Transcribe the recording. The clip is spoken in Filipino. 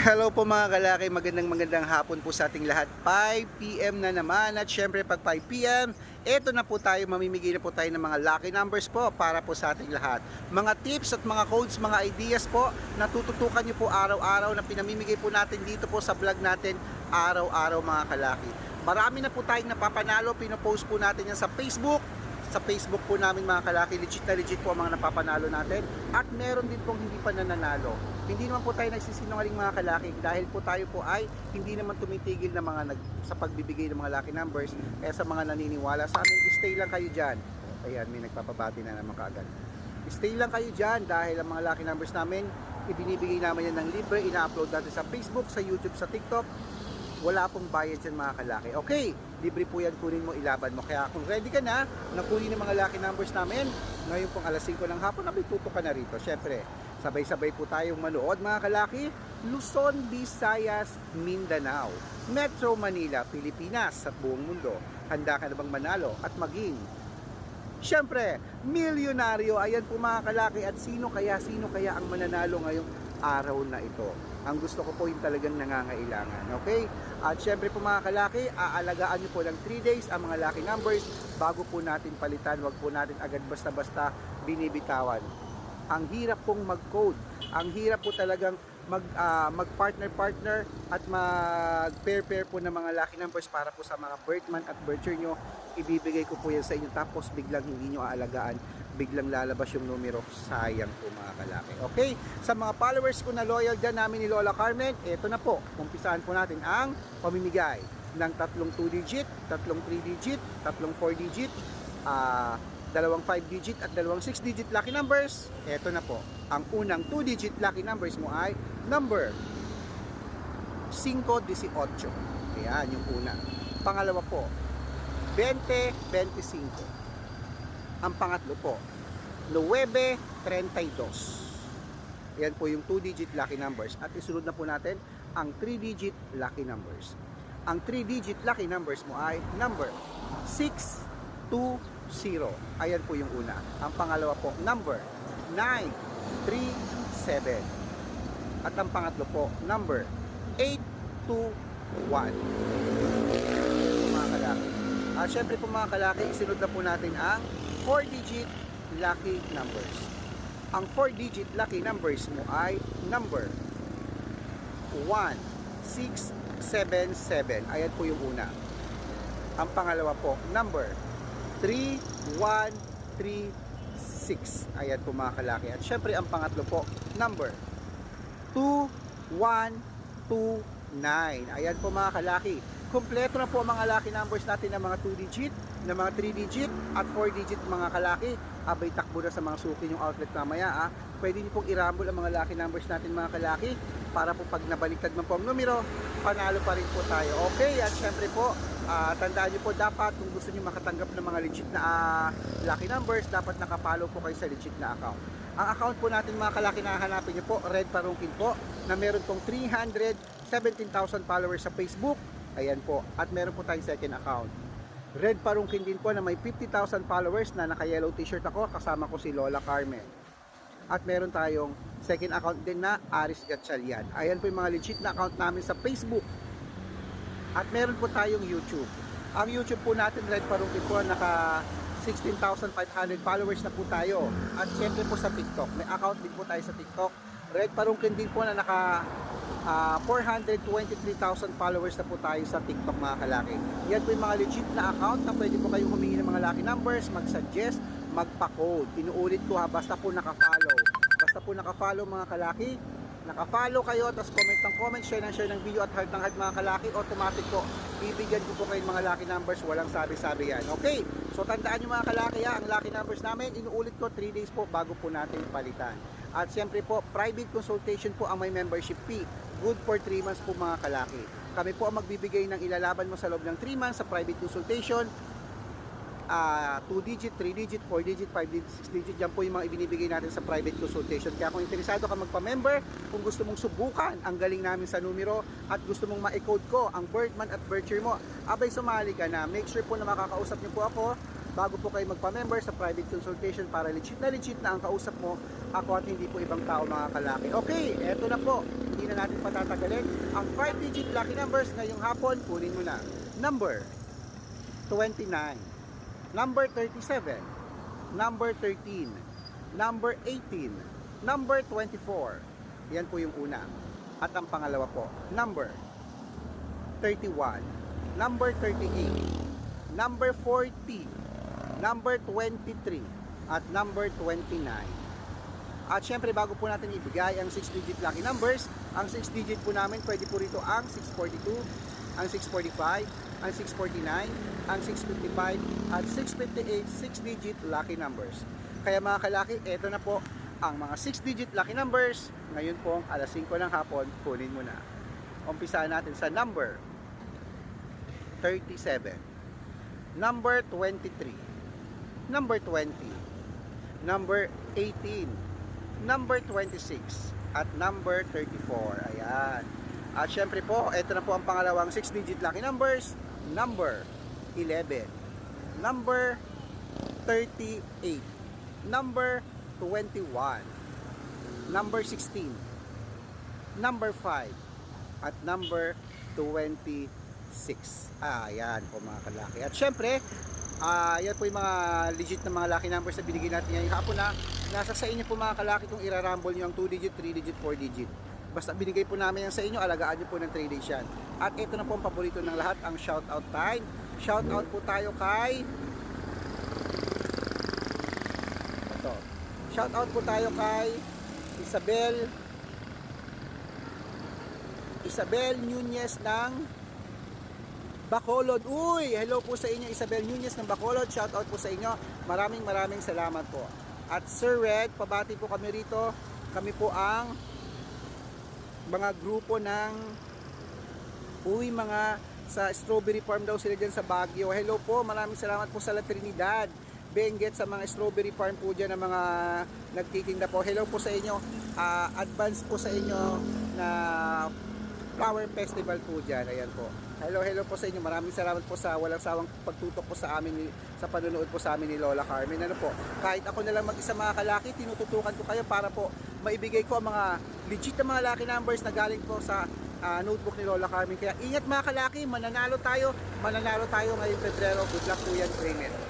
Hello po mga kalaki, magandang magandang hapon po sa ating lahat. 5pm na naman at syempre pag 5pm, eto na po tayo, mamimigay na po tayo ng mga lucky numbers po para po sa ating lahat. Mga tips at mga codes, mga ideas po na tututukan nyo po araw-araw na pinamimigay po natin dito po sa vlog natin araw-araw mga kalaki. Marami na po tayong napapanalo, pinopost po natin yan sa Facebook, sa Facebook po namin mga kalaki, legit na legit po ang mga napapanalo natin at meron din pong hindi pa nananalo. Hindi naman po tayo nagsisinungaling mga kalaki dahil po tayo po ay hindi naman tumitigil na mga nag, sa pagbibigay ng mga lucky numbers kaya sa mga naniniwala sa amin, stay lang kayo dyan. Ayan, may nagpapabati na naman kaagad. Stay lang kayo dyan dahil ang mga lucky numbers namin, ibinibigay namin yan ng libre, ina-upload natin sa Facebook, sa YouTube, sa TikTok, wala pong bayad yan mga kalaki. Okay, libre po yan, kunin mo, ilaban mo. Kaya kung ready ka na, nakunin ang mga lucky numbers namin, ngayon pong alas 5 ng hapon, abay tuto ka na rito. Siyempre, sabay-sabay po tayong manood mga kalaki. Luzon, Visayas, Mindanao, Metro Manila, Pilipinas at buong mundo. Handa ka na bang manalo at maging Siyempre, milyonaryo, ayan po mga kalaki at sino kaya, sino kaya ang mananalo ngayong araw na ito. Ang gusto ko po yung talagang nangangailangan, okay? At syempre po mga kalaki, aalagaan nyo po ng 3 days ang mga lucky numbers bago po natin palitan, wag po natin agad basta-basta binibitawan. Ang hirap pong mag-code, ang hirap po talagang mag, ah, mag-partner-partner at mag-pair-pair po ng mga lucky numbers para po sa mga birthman at birthday nyo. Ibibigay ko po yan sa inyo tapos biglang hindi nyo aalagaan, biglang lalabas yung numero. Sayang po mga kalaki. Okay? Sa mga followers ko na loyal dyan namin ni Lola Carmen, eto na po. Umpisahan po natin ang pamimigay ng tatlong 2 digit, tatlong 3 digit, tatlong 4 digit, ah, dalawang 5 digit at dalawang 6 digit lucky numbers. Eto na po. Ang unang 2 digit lucky numbers mo ay number 518. Ayan, yung una. Pangalawa po, 2025. Ang pangatlo po, 932. Yan po yung 2 digit lucky numbers. At isunod na po natin ang 3 digit lucky numbers. Ang 3 digit lucky numbers mo ay number 620. Ayan po yung una. Ang pangalawa po, number 937. At ang pangatlo po, number 821. Mga kalaki. At syempre po mga kalaki, isunod na po natin ang 4-digit lucky numbers. Ang 4-digit lucky numbers mo ay number 1677. Ayan po yung una. Ang pangalawa po, number 3136. Ayan po mga kalaki. At syempre ang pangatlo po, number 2129. Ayan po mga kalaki. Kompleto na po ang mga lucky numbers natin ng mga 2 digit, ng mga 3 digit at 4 digit mga kalaki. Abay takbo na sa mga suki yung outlet mamaya ah. Pwede niyo pong irambol ang mga lucky numbers natin mga kalaki para po pag nabaliktad man po ang numero, panalo pa rin po tayo. Okay, at syempre po, ah, tandaan niyo po dapat kung gusto niyo makatanggap ng mga legit na ah, lucky numbers, dapat nakapalo po kayo sa legit na account. Ang account po natin mga kalaki na hahanapin niyo po, Red Parungkin po, na meron pong 317,000 followers sa Facebook. Ayan po. At meron po tayong second account. Red Parungkin din po na may 50,000 followers na naka-yellow t-shirt ako. Kasama ko si Lola Carmen. At meron tayong second account din na Aris Gatchalian. Ayan po yung mga legit na account namin sa Facebook. At meron po tayong YouTube. Ang YouTube po natin, Red Parungkin po, naka 16,500 followers na po tayo. At syempre po sa TikTok. May account din po tayo sa TikTok. Red Parungkin din po na naka ah, 423,000 followers na po tayo sa TikTok mga kalaki. Yan po yung mga legit na account na pwede po kayong humingi ng mga lucky numbers, mag-suggest, magpa-code. Inuulit ko ha, basta po naka-follow. Basta po naka-follow mga kalaki, naka-follow kayo, tapos comment ng comment, share ng share ng video at heart ng heart mga kalaki, automatic po, bibigyan ko po kayo mga lucky numbers, walang sabi-sabi yan. Okay, so tandaan nyo mga kalaki ha, ang lucky numbers namin, inuulit ko 3 days po bago po natin palitan. At siyempre po, private consultation po ang may membership fee. Good for 3 months po mga kalaki. Kami po ang magbibigay ng ilalaban mo sa loob ng 3 months sa private consultation. 2 digit, 3 digit, 4 digit, 5 digit, 6 digit. Yan po yung mga ibinibigay natin sa private consultation. Kaya kung interesado ka magpa-member, kung gusto mong subukan ang galing namin sa numero at gusto mong ma-code ko ang birthman at birthday mo, abay sumali ka na. Make sure po na makakausap niyo po ako bago po kayo magpa-member sa private consultation para legit na legit na ang kausap mo, ako at hindi po ibang tao mga kalaki. Okay, eto na po. Hindi na natin patatagalin. Ang 5-digit lucky numbers ngayong hapon, kunin mo na. Number 29, number 37, number 13, number 18, number 24. Yan po yung una. At ang pangalawa po, number 31, number 38, number 40, number 23, at number 29. At syempre bago po natin ibigay ang 6-digit lucky numbers, ang 6-digit po namin pwede po rito ang 642, ang 645, ang 649, ang 655, at 658 6-digit lucky numbers. Kaya mga kalaki, eto na po ang mga 6-digit lucky numbers. Ngayon po alas 5 ng hapon, kunin mo na. Umpisahan natin sa number 37, number 23, number 20, number 18, number 26, at number 34. Ayan. At syempre po, ito na po ang pangalawang 6-digit lucky numbers. Number 11, number 38, number 21, number 16, number 5, at number 26. Ayan po mga kalaki. At syempre, yan po yung mga legit na mga lucky numbers na binigay natin ngayong hapon na nasa sa inyo po mga kalaki kung irarumble nyo ang 2 digit, 3 digit, 4 digit. Basta binigay po namin yan sa inyo, alagaan nyo po ng 3 days yan. At ito na po ang paborito ng lahat, ang shoutout time. Shoutout po tayo kay ito. Shoutout po tayo kay Isabel Isabel Nunez ng Bacolod. Uy, hello po sa inyo Isabel Nunez ng Bacolod. Shoutout po sa inyo. Maraming maraming salamat po. At Sir Red, pabati po kami rito. Kami po ang mga grupo ng uy mga sa strawberry farm daw sila dyan sa Baguio. Hello po, maraming salamat po sa La Trinidad. Benguet sa mga strawberry farm po dyan ng mga nagtitinda po. Hello po sa inyo. Ah, advance po sa inyo na flower festival po dyan. Ayan po. Hello, hello po sa inyo. Maraming salamat po sa walang sawang pagtutok po sa amin ni- sa panonood po sa amin ni Lola Carmen. Ano po? Kahit ako na lang mag-isa mga kalaki, tinututukan ko kayo para po maibigay ko ang mga legit na mga lucky numbers na galing po sa ah, notebook ni Lola Carmen. Kaya ingat mga kalaki, mananalo tayo. Mananalo tayo ngayong Pebrero. Good luck po yan, Raymond.